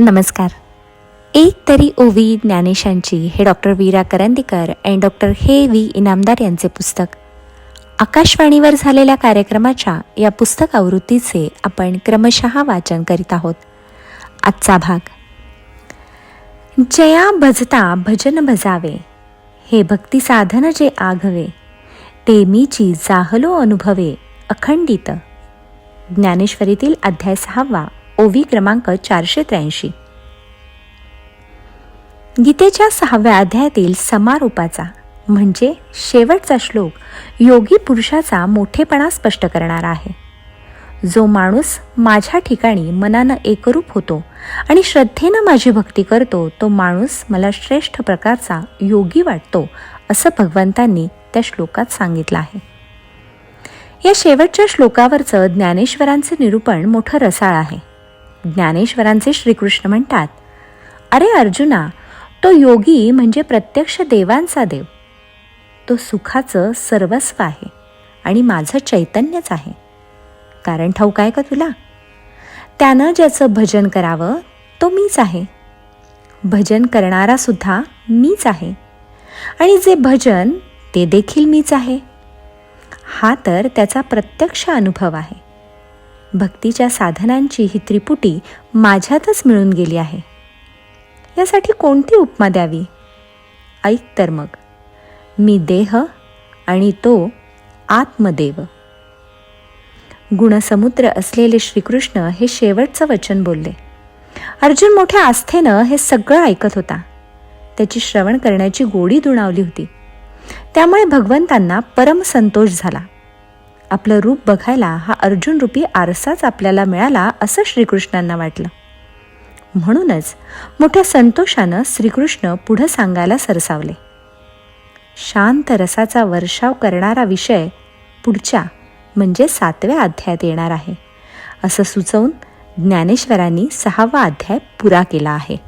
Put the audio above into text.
नमस्कार. एक तरी ओवी ज्ञानेशांची हे doctor Veera Karandikar and doctor H V Inamdar यांचे पुस्तक. आकाशवाणीवर झालेल्या कार्यक्रमाच्या या पुस्तक आवृत्तीचे आपण क्रमशः वाचन करीत आहोत. आजचा भाग. जया भजता भजन भजावे हे भक्ती साधन जे आघवे ते मीची जाहलो अनुभवे अखंडित. ज्ञानेश्वरीतील अध्याय सहावा. ओवी क्रमांक चारशे त्र्याऐंशी. गीतेच्या सहाव्या अध्यायातील समारोपाचा म्हणजे शेवटचा श्लोक योगी पुरुषाचा मोठेपणा स्पष्ट करणारा आहे. जो माणूस माझ्या ठिकाणी मनानं एकरूप होतो आणि श्रद्धेनं माझी भक्ती करतो तो माणूस मला श्रेष्ठ प्रकारचा योगी वाटतो असं भगवंतांनी त्या श्लोकात सांगितलं आहे. या शेवटच्या श्लोकावरचं ज्ञानेश्वरांचे निरूपण मोठं रसाळ आहे. ज्ञानेश्वरांचे श्रीकृष्ण म्हणतात अरे अर्जुना तो योगी म्हणजे प्रत्यक्ष देवांचा देव. तो सुखाचं सर्वस्व आहे आणि माझं चैतन्यच आहे. कारण ठाऊक आहे का तुला? त्यानं ज्याचं भजन करावं तो मीच आहे. भजन करणारा सुद्धा मीच आहे. आणि जे भजन ते देखील मीच आहे. हा तर त्याचा प्रत्यक्ष अनुभव आहे. भक्तीच्या साधनांची ही त्रिपुटी माझ्यातच मिळून गेली आहे. यासाठी कोणती उपमा द्यावी? ऐक तर मग. मी देह आणि तो आत्मदेव. गुणसमुद्र असलेले श्रीकृष्ण हे शेवटचं वचन बोलले. अर्जुन मोठ्या आस्थेनं हे सगळं ऐकत होता. त्याची श्रवण करण्याची गोडी दुणावली होती. त्यामुळे भगवंतांना परम संतोष झाला. आपलं रूप बघायला हा अर्जुन रूपी आरसाच आपल्याला मिळाला असं श्रीकृष्णांना वाटलं. म्हणूनच मोठ्या संतोषानं श्रीकृष्ण पुढं सांगायला सरसावले. शांत रसाचा वर्षाव करणारा विषय पुढच्या म्हणजे सातव्या अध्यायात येणार आहे असं सुचवून ज्ञानेश्वरांनी सहावा अध्याय पुरा केला आहे.